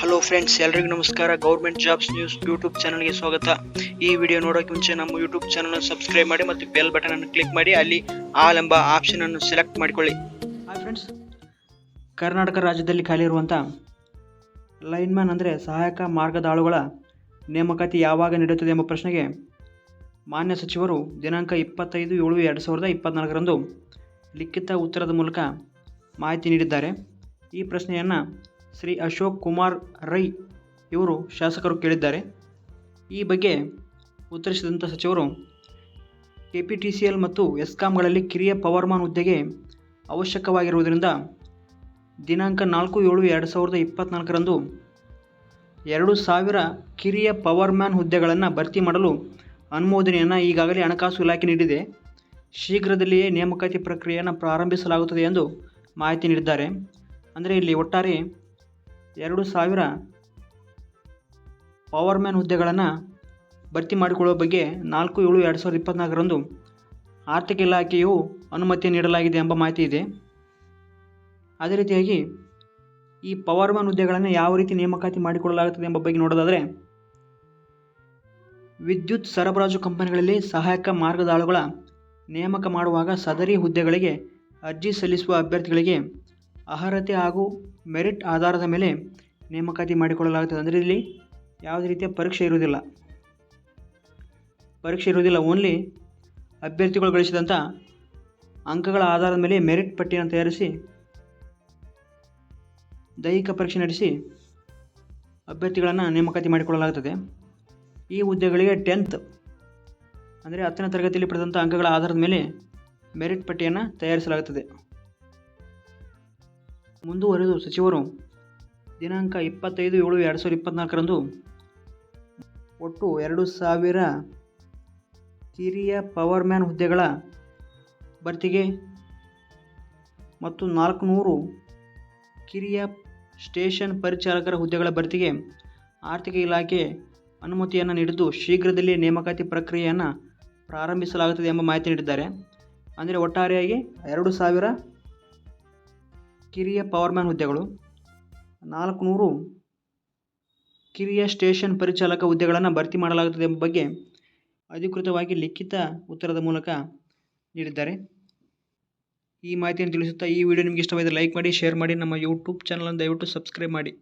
Hello friends ಎಲ್ರಿಗೂ ನಮಸ್ಕಾರ. Government jobs news YouTube ಚಾನಲ್ಗೆ ಸ್ವಾಗತ. ಈ ವಿಡಿಯೋ ನೋಡೋಕೆ ಮುಂಚೆ ನಮ್ಮ ಯೂಟ್ಯೂಬ್ ಚಾನಲ್ ಸಬ್ಸ್ಕ್ರೈಬ್ ಮಾಡಿ ಮತ್ತು ಬೆಲ್ ಬಟನ್ ಅನ್ನು ಕ್ಲಿಕ್ ಮಾಡಿ. ಅಲ್ಲಿ ಆಲ್ ಎಂಬ ಆಪ್ಷನ್ ಅನ್ನು ಸೆಲೆಕ್ಟ್ ಮಾಡಿಕೊಳ್ಳಿ. ಹಾಯ್ ಫ್ರೆಂಡ್ಸ್ ಕರ್ನಾಟಕ ರಾಜ್ಯದಲ್ಲಿ ಖಾಲಿ ಇರುವಂಥ ಲೈನ್ಮ್ಯಾನ್ ಅಂದರೆ ಸಹಾಯಕ ಮಾರ್ಗದಾಳುಗಳ ನೇಮಕಾತಿ ಯಾವಾಗ ನಡೆಯುತ್ತದೆ ಎಂಬ ಪ್ರಶ್ನೆಗೆ ಮಾನ್ಯ ಸಚಿವರು ದಿನಾಂಕ ಇಪ್ಪತ್ತೈದು ಏಳು ಎರಡು ಸಾವಿರದ ಇಪ್ಪತ್ತ್ನಾಲ್ಕರಂದು ಲಿಖಿತ ಉತ್ತರದ ಮೂಲಕ ಮಾಹಿತಿ ನೀಡಿದ್ದಾರೆ. ಈ ಪ್ರಶ್ನೆಯನ್ನು ಶ್ರೀ ಅಶೋಕ್ ಕುಮಾರ್ ರೈ ಇವರು ಶಾಸಕರು ಕೇಳಿದ್ದಾರೆ. ಈ ಬಗ್ಗೆ ಉತ್ತರಿಸಿದಂಥ ಸಚಿವರು K P T C L ಮತ್ತು ಎಸ್ಕಾಂಗಳಲ್ಲಿ ಕಿರಿಯ ಪವರ್ಮಾನ್ ಹುದ್ದೆಗೆ ಅವಶ್ಯಕವಾಗಿರುವುದರಿಂದ ದಿನಾಂಕ ನಾಲ್ಕು ಏಳು ಎರಡು ಸಾವಿರದ ಇಪ್ಪತ್ತ್ನಾಲ್ಕರಂದು ಎರಡು ಸಾವಿರ ಕಿರಿಯ ಪವರ್ಮ್ಯಾನ್ ಹುದ್ದೆಗಳನ್ನು ಭರ್ತಿ ಮಾಡಲು ಅನುಮೋದನೆಯನ್ನು ಈಗಾಗಲೇ ಹಣಕಾಸು ಇಲಾಖೆ ನೀಡಿದೆ. ಶೀಘ್ರದಲ್ಲಿಯೇ ನೇಮಕಾತಿ ಪ್ರಕ್ರಿಯೆಯನ್ನು ಪ್ರಾರಂಭಿಸಲಾಗುತ್ತದೆ ಎಂದು ಮಾಹಿತಿ ನೀಡಿದ್ದಾರೆ. ಅಂದರೆ ಇಲ್ಲಿ ಒಟ್ಟಾರೆ ಎರಡು ಸಾವಿರ ಪವರ್ಮ್ಯಾನ್ ಹುದ್ದೆಗಳನ್ನು ಭರ್ತಿ ಮಾಡಿಕೊಳ್ಳುವ ಬಗ್ಗೆ ನಾಲ್ಕು ಏಳು ಎರಡು ಸಾವಿರದ ಇಪ್ಪತ್ತ್ನಾಲ್ಕರಂದು ಆರ್ಥಿಕ ಇಲಾಖೆಯು ಅನುಮತಿ ನೀಡಲಾಗಿದೆ ಎಂಬ ಮಾಹಿತಿ ಇದೆ. ಅದೇ ರೀತಿಯಾಗಿ ಈ ಪವರ್ಮ್ಯಾನ್ ಹುದ್ದೆಗಳನ್ನು ಯಾವ ರೀತಿ ನೇಮಕಾತಿ ಮಾಡಿಕೊಳ್ಳಲಾಗುತ್ತದೆ ಎಂಬ ಬಗ್ಗೆ ನೋಡೋದಾದರೆ, ವಿದ್ಯುತ್ ಸರಬರಾಜು ಕಂಪನಿಗಳಲ್ಲಿ ಸಹಾಯಕ ಮಾರ್ಗದಾಳುಗಳ ನೇಮಕ ಮಾಡುವಾಗ ಸದರಿ ಹುದ್ದೆಗಳಿಗೆ ಅರ್ಜಿ ಸಲ್ಲಿಸುವ ಅಭ್ಯರ್ಥಿಗಳಿಗೆ ಅರ್ಹತೆ ಹಾಗೂ ಮೆರಿಟ್ ಆಧಾರದ ಮೇಲೆ ನೇಮಕಾತಿ ಮಾಡಿಕೊಳ್ಳಲಾಗುತ್ತದೆ. ಅಂದರೆ ಇಲ್ಲಿ ಯಾವುದೇ ರೀತಿಯ ಪರೀಕ್ಷೆ ಇರುವುದಿಲ್ಲ. ಪರೀಕ್ಷೆ ಇರುವುದಿಲ್ಲ ಓನ್ಲಿ ಅಭ್ಯರ್ಥಿಗಳು ಗಳಿಸಿದಂಥ ಅಂಕಗಳ ಆಧಾರದ ಮೇಲೆ ಮೆರಿಟ್ ಪಟ್ಟಿಯನ್ನು ತಯಾರಿಸಿ ದೈಹಿಕ ಪರೀಕ್ಷೆ ನಡೆಸಿ ಅಭ್ಯರ್ಥಿಗಳನ್ನು ನೇಮಕಾತಿ ಮಾಡಿಕೊಳ್ಳಲಾಗುತ್ತದೆ. ಈ ಹುದ್ದೆಗಳಿಗೆ ಟೆಂತ್ ಅಂದರೆ ಹತ್ತನೇ ತರಗತಿಯಲ್ಲಿ ಪಡೆದಂಥ ಅಂಕಗಳ ಆಧಾರದ ಮೇಲೆ ಮೆರಿಟ್ ಪಟ್ಟಿಯನ್ನು ತಯಾರಿಸಲಾಗುತ್ತದೆ. ಮುಂದುವರೆದು ಸಚಿವರು ದಿನಾಂಕ ಇಪ್ಪತ್ತೈದು ಏಳು ಎರಡು ಸಾವಿರದ ಇಪ್ಪತ್ತ್ನಾಲ್ಕರಂದು ಒಟ್ಟು ಎರಡು ಸಾವಿರ ಕಿರಿಯ ಪವರ್ಮ್ಯಾನ್ ಹುದ್ದೆಗಳ ಭರ್ತಿಗೆ ಮತ್ತು ನಾಲ್ಕುನೂರು ಕಿರಿಯ ಸ್ಟೇಷನ್ ಪರಿಚಾಲಕರ ಹುದ್ದೆಗಳ ಭರ್ತಿಗೆ ಆರ್ಥಿಕ ಇಲಾಖೆ ಅನುಮತಿಯನ್ನು ನೀಡಿದ್ದು ಶೀಘ್ರದಲ್ಲೇ ನೇಮಕಾತಿ ಪ್ರಕ್ರಿಯೆಯನ್ನು ಪ್ರಾರಂಭಿಸಲಾಗುತ್ತದೆ ಎಂಬ ಮಾಹಿತಿ ನೀಡಿದ್ದಾರೆ. ಅಂದರೆ ಒಟ್ಟಾರೆಯಾಗಿ ಎರಡು ಸಾವಿರ ಕಿರಿಯ ಪವರ್ಮ್ಯಾನ್ ಹುದ್ದೆಗಳು. ನಾಲ್ಕುನೂರು ಕಿರಿಯ ಸ್ಟೇಷನ್ ಪರಿಚಾಲಕ ಹುದ್ದೆಗಳನ್ನು ಭರ್ತಿ ಮಾಡಲಾಗುತ್ತದೆ ಎಂಬ ಬಗ್ಗೆ ಅಧಿಕೃತವಾಗಿ ಲಿಖಿತ ಉತ್ತರದ ಮೂಲಕ ನೀಡಿದ್ದಾರೆ. ಈ ಮಾಹಿತಿಯನ್ನು ತಿಳಿಸುತ್ತಾ ಈ ವಿಡಿಯೋ ನಿಮಗೆ ಇಷ್ಟವಾದರೆ ಲೈಕ್ ಮಾಡಿ ಶೇರ್ ಮಾಡಿ, ನಮ್ಮ ಯೂಟ್ಯೂಬ್ ಚಾನಲನ್ನು ದಯವಿಟ್ಟು ಸಬ್ಸ್ಕ್ರೈಬ್ ಮಾಡಿ.